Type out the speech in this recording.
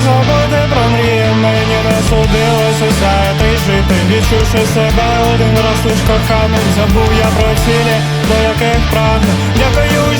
забути про мрії мені не судилось усяти жити, відчувши себе один раз лиш коханим, забув я про цілі, до яких прагну. Дякую.